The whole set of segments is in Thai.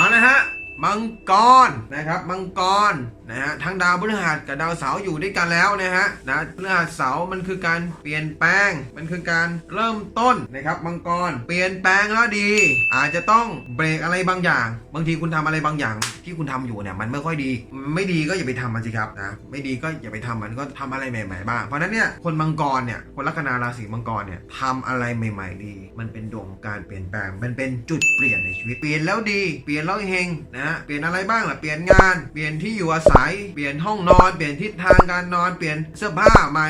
เอาละฮะ มังกรนะครับมังกรนะฮะทั้งดาวพฤหัสกับดาวเสาร์อยู่ด้วยกันแล้วนะฮะนะพฤหัสเสาร์มันคือการเปลี่ยนแปลง มันคือการเริ่มต้นนะครับมังกรเปลี่ยนแปลงแล้วดี อาจจะต้องเบรกอะไรบางอย่าง บางทีคุณทำอะไรบางอย่าง ที่คุณทำอยู่เนี่ยมันไม่ค่อยดี ไม่ดีก็อย่าไปทำมันสิครับนะไม่ดีก็อย่าไปทำมันก็ทำอะไรใหม่ ๆ บ้างเพราะนั้นเนี่ยคนมังกรเนี่ยคนลัคนาราศีมังกรเนี่ยทำอะไรใหม่ ๆ ดี มันเป็นดวงการเปลี่ยนแปลง มันเป็นจุดเปลี่ยนในชีวิตเปลี่ยนแล้วดี เปลี่ยนแล้วเฮงนะะเปลี่ยนอะไรบ้างล่ะเปลี่ยนงาน เปลี่ยนที่อยู่อาศัย เปลี่ยนห้องนอน เปลี่ยนทิศทางการนอน เปลี่ยนเสื้อผ้าใหม่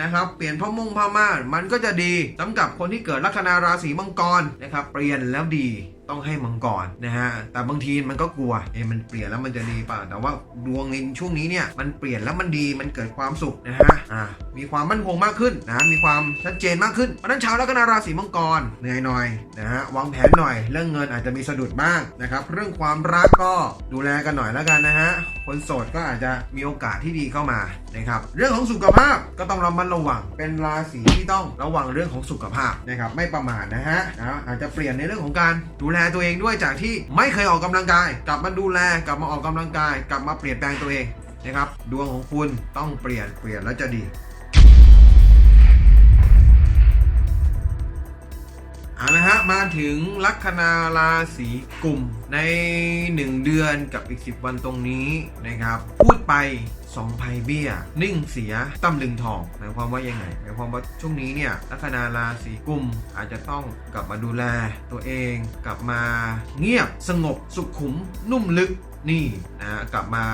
นะครับ เปลี่ยนผ้ามุ่งผ้าม่านมันก็จะดีสำหรับคนที่เกิดลัคนาราศีมังกรนะครับ เปลี่ยนแล้วดี ต้องให้มังกรนะฮะแต่บางทีมันก็กลัวเอ้มันเปลี่ยนแล้วมันจะดีป่ะแต่ว่าดวงในช่วงนี้เนี่ยมันเปลี่ยนแล้วมันดีมันเกิดความสุขนะฮะอ่ามีความมั่นคงมากขึ้นนะมีความชัดเจนมากขึ้นเพราะฉะนั้นชาวลัคนาราศีมังกรเหนื่อยหน่อยนะฮะวางแผนหน่อย เรื่องเงินอาจจะมีสะดุดบ้างนะครับเรื่องความรักก็ดูแลกันหน่อยแล้วกันนะฮะ คนโสดก็อาจจะมีโอกาสที่ดีเข้ามานะครับเรื่องของสุขภาพก็ต้องระมัดระวัง เป็นราศีที่ต้องระวังเรื่องของสุขภาพนะครับไม่ประมาทนะฮะนะอาจจะเปลี่ยนในเรื่องของการดูแลตัวเองด้วยจากที่ไม่เคยออกกำลังกาย กลับมาดูแลกลับมาออกกำลังกาย กลับมาเปลี่ยนแปลงตัวเองนะครับดวงของคุณต้องเปลี่ยนเปลี่ยนแล้วจะดี มาถึงลัคนาราศีกุมใน 1 เดือนกับอีก 10 วันตรงนี้นะครับ พูดไปสองภัยเบี้ย นิ่งเสียตำลึงทองหมายความว่ายังไงหมายความว่าช่วงนี้เนี่ยลัคนาราศีกุมอาจจะต้องกลับมาดูแลตัวเอง กลับมาเงียบสงบสุขุมนุ่มลึกนี่นะกลับมา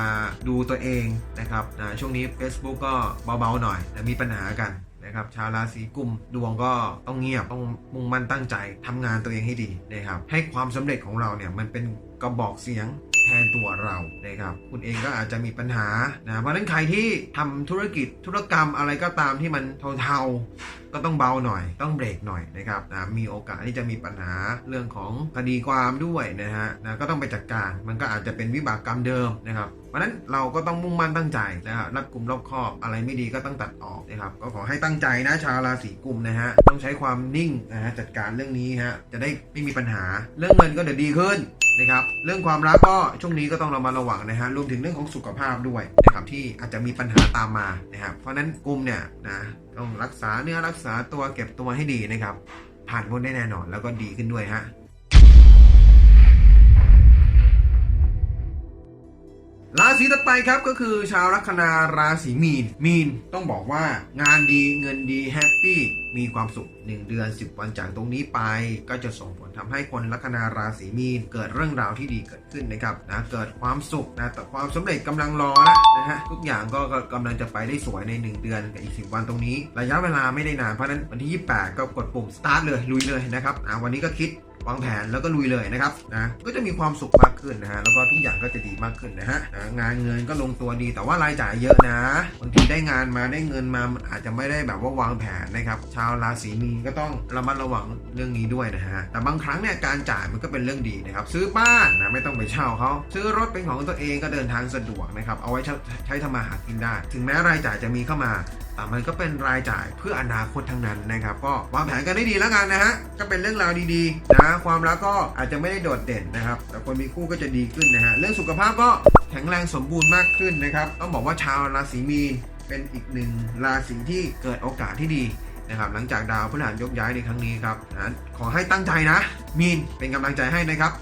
ดูตัวเองนะครับนะช่วงนี้ Facebook ก็เบาๆหน่อยนะมีปัญหากัน นะครับชาวราศีกุมดวงก็ต้องเงียบต้องมุ่งมั่นตั้งใจทำงานตัวเองให้ดีนะครับให้ความสำเร็จของเราเนี่ยมันเป็นกระบอกเสียง แทนตัวเรานะครับคุณเองก็อาจจะมีปัญหานะเพราะฉะนั้นใครที่ทำธุรกิจธุรกรรมอะไรก็ตามที่มันเทาๆก็ต้องเบาหน่อย ต้องเบรกหน่อยนะครับนะมีโอกาสที่จะมีปัญหาเรื่องของคดีความด้วยนะฮะนะก็ต้องไปจัดการ มันก็อาจจะเป็นวิบากกรรมเดิมนะครับเพราะนั้นเราก็ต้องมุ่งมั่นตั้งใจนะครับรัดกุมรอบคอบอะไรไม่ดีก็ต้องตัดออกนะครับ ก็ขอให้ตั้งใจนะชาวราศีกุมนะฮะต้องใช้ความนิ่งนะฮะจัดการเรื่องนี้ฮะจะได้ไม่มีปัญหาเรื่องเงินก็เดี๋ยวดีขึ้น นะครับเรื่องความรักก็ช่วงนี้ก็ต้องเรามาระวังนะฮะรวมถึงเรื่องของสุขภาพด้วยนะครับที่อาจจะมีปัญหาตามมานะครับเพราะฉะนั้นกุมเนี่ยนะต้องรักษาเนื้อรักษาตัวเก็บตัวให้ดีนะครับผ่านพ้นได้แน่นอนแล้วก็ดีขึ้นด้วยฮะ ศีต่อไปครับก็คือชาวลัคนาราศีมีน มีนต้องบอกว่างานดีเงินดีแฮปปี้มีความสุข 1 เดือน 10 วันจากตรงนี้ไป ก็จะส่งผลทำให้คนลัคนาราศีมีน เกิดเรื่องราวที่ดีเกิดขึ้นนะครับนะเกิดความสุขนะแต่ความสำเร็จกำลังรอแล้วนะฮะทุกอย่างก็ก็กำลังจะไปได้สวยใน 1 เดือนกับอีก 10 วันตรงนี้ ระยะเวลาไม่ได้นานเพราะนั้นวันที่ 28 ก็กดปุ่ม start เลยลุยเลยนะครับอะวันนี้ก็คิด วางแผนแล้วก็ลุยเลยนะครับนะก็จะมีความสุขมากขึ้นนะฮะแล้วก็ทุกอย่างก็จะดีมากขึ้นนะฮะนะงานเงินก็ลงตัวดีแต่ว่ารายจ่ายเยอะนะบางทีได้งานมาได้เงินมามันอาจจะไม่ได้แบบว่าวางแผนนะครับ ชาวราศีมีนก็ต้องระมัดระวังเรื่องนี้ด้วยนะฮะแต่บางครั้งเนี่ยการจ่ายมันก็เป็นเรื่องดีนะครับซื้อบ้านนะไม่ต้องไปเช่าเขาซื้อรถเป็นของตัวเองก็เดินทางสะดวกนะครับเอาไว้ใช้ใชทำมาหากินได้ ถึงแม้รายจ่ายจะมีเข้ามา มันก็เป็นรายจ่ายเพื่ออนาคตทั้งนั้นนะครับ ก็วางแผนกันได้ดีแล้วกันนะฮะก็เป็นเรื่องราวดีๆนะความรักก็อาจจะไม่ได้โดดเด่นนะครับ แต่คนมีคู่ก็จะดีขึ้นนะฮะเรื่องสุขภาพก็แข็งแรงสมบูรณ์มากขึ้นนะครับต้องบอกว่าชาวราศีมีนเป็นอีกหนึ่งราศีที่เกิดโอกาสที่ดีนะครับหลังจากดาวพฤหัสยกย้ายในครั้งนี้ครับนะขอให้ตั้งใจนะ มีนเป็นกำลังใจให้นะครับ